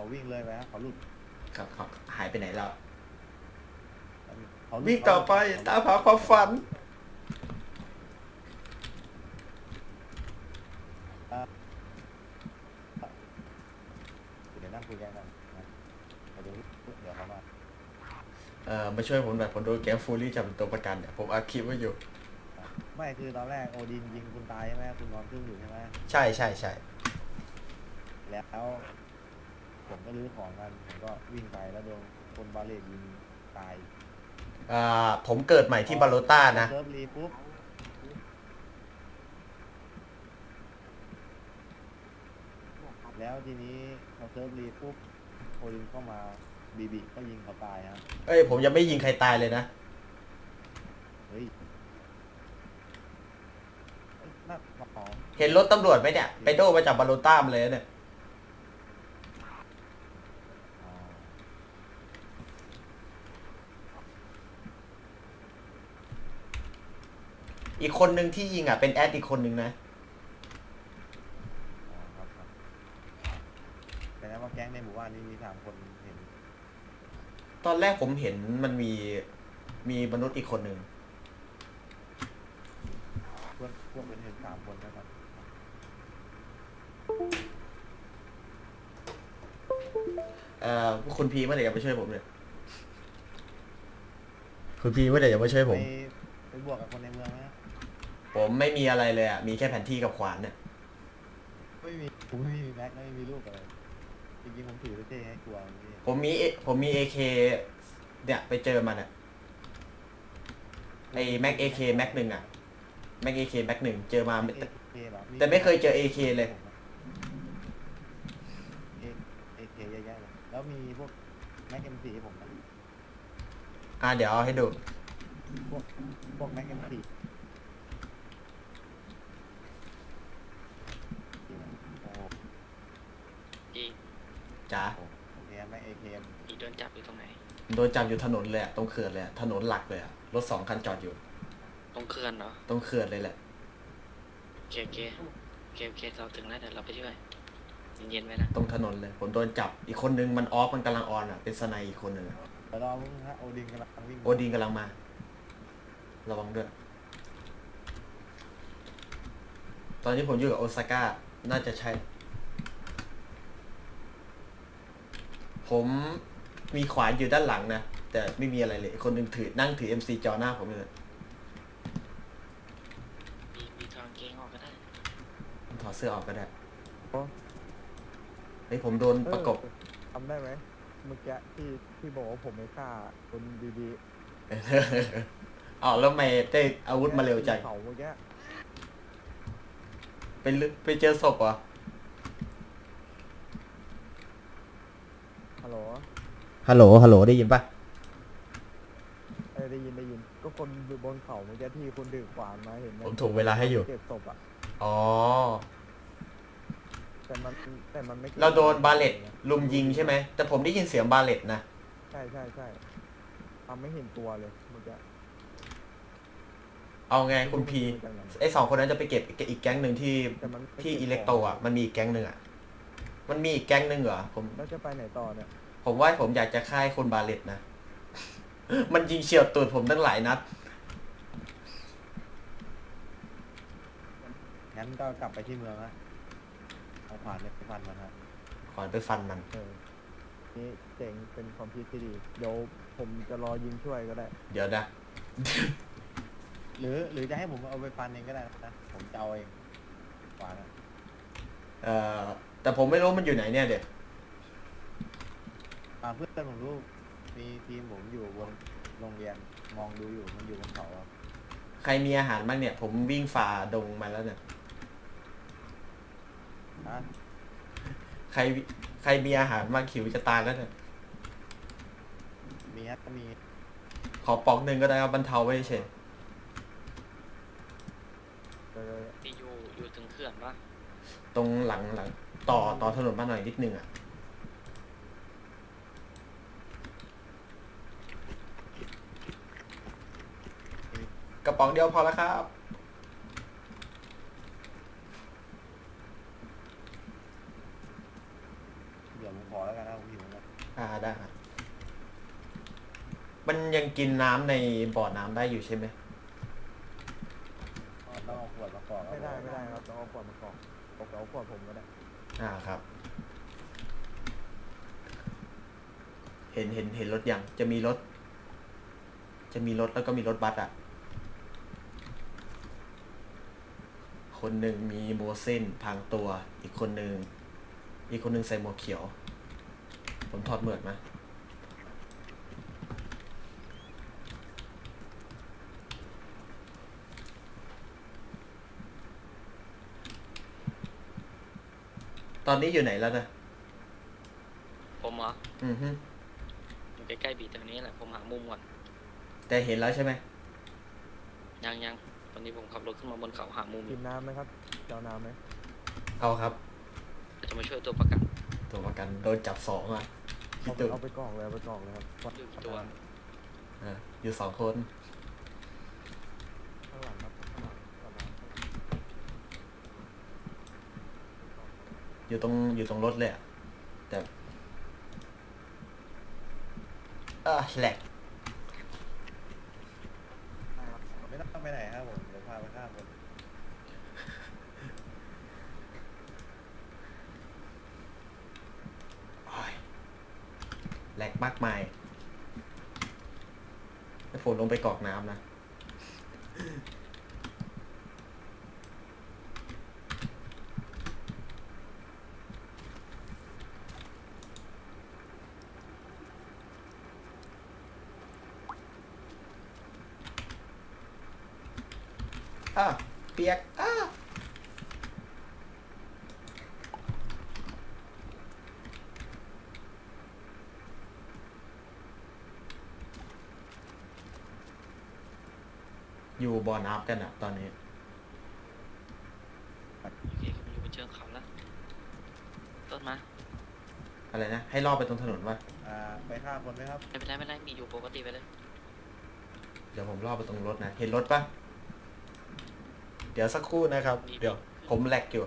เขาวิ่งเลยไปฮะเขาหลุดครับครับหายไปไหนแล้วเขาหลุดวิ่งต่อไปเขาตามหาความฝัน เดี๋ยวนั่งคุยกันนะนะเดี๋ยวเดี๋ยวเขามาเอ่อมาช่วยผมหน่อยผมโดนแก๊งฟูรี่จับเป็นตัวประกันเนี่ยผมอัดคลิปไว้อยู่ ไม่คือตอนแรกโอดินยิงคุณตายใช่ไหมคุณนอนขึ้นอยู่ใช่ไหมใช่ใช่ใช่แล้ว ผมก็รื้อของกันผมก็วิ่งไปแล้วโดนคนบาเลตยิงตายอ่าผมเกิดใหม่ที่บาโลต้านะ เซิร์ฟรีปุ๊บแล้วทีนี้พอเซิร์ฟรีปุ๊บโอดินเข้ามาบีบีก็ยิงเขาตายฮะเอ้ยผมยังไม่ยิงใครตายเลยนะ เฮ้ยเอ้ยน่ามาขอเห็นรถตำรวจไหมเนี่ย ไปโดมาจากบาโลต้ามาเลยเนี่ย อ๋อ อีกคนหนึ่งที่ยิงอะเป็นแอดอีกคนหนึ่งนะ อ๋อครับครับแต่นั้นว่าแก๊งในหมู่บ้านนี้มีสามคนเห็นตอนแรกผมเห็นมันมีมีมนุษย์อีกคนหนึ่งเพื่อนพวกเป็นเห็นสามคนนะครับเอ่อคุณพีเมื่อไหร่จะมาช่วยผมเนี่ยคุณพีเมื่อไหร่จะมาช่วยผไปม ไปบวกกับคนในเมืองไหม ผมไม่มีอะไรเลยอะ มีแค่แผนที่กับขวานเนี่ยไม่มีผมไม่มีแม็กไม่มีลูกอะไรจริงๆผมถือเท่ๆให้กลัวอย่างนี้ผมมีผมมีเอเคเนี่ยไปเจอมันอะไอ้แม็กเอเคแม็กหนึ่งอะแม็กเอเคแม็กหนึ่งเจอมาแต่เอเหรอแต่ไม่เคยเจอ AK เลย เอเอเคเยอะแยะเลยแล้วมีพวกแม็กเอ็มซีผมนะอ่าเดี๋ยวเอาให้ดูพวกพวกแม็กเอ็มซีโอ้โห อีก จ๋าโอเคแม็กเอเคอีกโดนจับอยู่ตรงไหน โดนจับอยู่ถนนเลยอะตรงเขื่อนเลยอะถนนหลักเลยอะรถสองคันจอดอยู่ ตรงเขื่อนเหรอตรงเขื่อนเลยแหละ โอเคโอเคโอเคโอเคเราถึงแล้วเดี๋ยวเราไปช่วยเย็นๆไว้นะตรงถนนเลย ผมโดนจับ อีกคนนึงมันออฟมันกำลังออนอะเป็นสไนอีกคนนึงอะเดี๋ยวรอมึงฮะโอดินกำลังวิ่งโอดีนกำลังมา ระวังด้วย ตอนนี้ผมอยู่กับโอซาก้า น่าจะใช่ ผมมีขวานอยู่ด้านหลังนะ แต่ไม่มีอะไรเลยอีกคนนึงถือนั่งถือ MC จอหน้าผมเลยมีมีทางเกงออกก็ได้ผมถอดเสื้อออกก็ได้โอ้ เฮ้ยผมโดนประกบเออทำได้ไหมเมื่อกี้ที่ที่บอกว่าผมไม่ฆ่าคนดีอ๋อแล้วทำไม่ได้ๆอาวุธมาเร็วจัง เขาเมื่อกี้ไปลึกไปเจอศพเหรอ ฮัลโหลฮัลโหล ฮัลโหล ได้ยินปะเอ้ยได้ยินได้ยิน ก็คนบนเขาเมื่อกี้ที่คุณถือขวานมาเห็นไหมผมถ่วงเวลาให้อยู่ เก็บศพอะ อ๋อ แต่มันแต่มันไม่ก็บเราโดนบาเลตลุมยิงใช่ไหม แต่ผมได้ยินเสียงบาเลตนะ ใช่ใช่ใช่ทำไม่เห็นตัวเลยเมื่อกี้เอาไงคุณพีไม่รู้มันเป็นยังไงไอสองคนนั้นจะไปเก็บอีกอีกแก๊งหนึ่งที่แต่มันไม่ที่ก็บอิเล็กโตอะ มันมีอีกแก๊งหนึ่งอะ มันมีอีกแก๊งหนึ่งเหรอผม แล้วจะไปไหนต่อเนี่ย ผมว่าผมอยากจะฆ่าไอ้คนบาเลตนะ มันยิงเฉียวตูดผมตั้งหลายนัด งั้นก็กลับไปที่เมืองฮะเอาผ่านไปฟันมันฮะขอนไปฟันมัน เออนี่เจ๋งเป็นความคิดที่ดี เดี๋ยวผมจะรอยิงช่วยก็ได้ เดี๋ยวนะ หรือหรือจะให้ผมเอาไปฟันเองก็ได้นะ ผมจะเอาเองขวานอะ เอ่อ แต่ผมไม่รู้มันอยู่ไหนเนี่ยเด็กอ่าเพื่อนผมรู้มีทีมผมอยู่บนโรงเรียนมองดูอยู่มันอยู่บนเขาอะใครมีอาหารบ้างเนี่ย ผมวิ่งฝ่าดงมาแล้วเนี่ยนะใครใครมีอาหารบ้างขิวจะตายแล้วเนี่ย มีฮะก็มีขอปอกหนึ่งก็ได้ครับบรรเทาไว้เฉย เออที่อยู่อยู่ถึงเขื่อนปะ ตรงหลังหลังต่อต่อถนนมาหน่อยนิดนึงอะกระป๋องเดียวพอแล้วครับ เดี๋ยวผมขอแล้วกันนะแล้วหิวแล้วอ่าได้ครับมันยังกินน้ำในบ่อน้ำได้อยู่ใช่ไหม เอาเอาขวดผมก็ได้อ่าครับ เห็นเห็นเห็นรถยัง จะมีรถ จะมีรถแล้วก็มีรถบัสอะ คนหนึ่งมีโมเส้นพางตัว อีกคนหนึ่งอีกคนหนึ่งใส่หมวกเขียว ผมถอดเหมือกมา อนนี้อยู่ไหนแล้วนะผมเหรออือฮึอยู่ใกล้ๆบีแถวนี้แหละผมหามุมก่อนแต่เห็นแล้วใช่ไหมยังยังตอนนี้ผมขับรถขึ้นมาบนเขาหามุมอกิยู่นน้ำไหมครับจะเอาน้ำไหมเอาครับ จะมาช่วยตัวประกัน ตัวประกันโดนจับสองอะคิเอาดไปดูเอาไปกรอกเลยเอาไปกรอกเลยครับอยู่กี่ตัวเอออยู่สองคน ข้างหลังครับข้างหลังข้างหลัง อยู่ตรงอยู่ตรงรถเลยอะแต่เออแหลกไม่ต้องไปไหนครับผมเดี๋ยวพาไปข้ามคนโอ้ยแหลกมากมายแล้วฝนลงไปกรอกน้ำนะ อ้าวเปียกอ้าวอยู่บ่อน้ำกันอะตอนนี้ โอเคผมอยู่บนเชิงเขาแล้ว ต้นมาอะไรนะ ให้รอบไปตรงถนนวะอ่าไปข้ามคนไหมครับ ไม่เป็นไรไม่เป็นไรมีอยู่ปกติไปเลย เดี๋ยวผมรอบไปตรงรถนะ เห็นรถปะ เดี๋ยวสักครู่นะครับ เดี๋ยวผมแหลกอยู่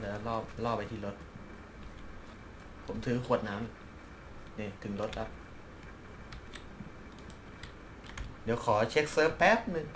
เดี๋ยวล่อล่อไปที่รถ ผมถือขวดน้ำนี่ถึงรถแล้ว เดี๋ยวขอเช็คเซิร์ฟแป๊บหนึ่ง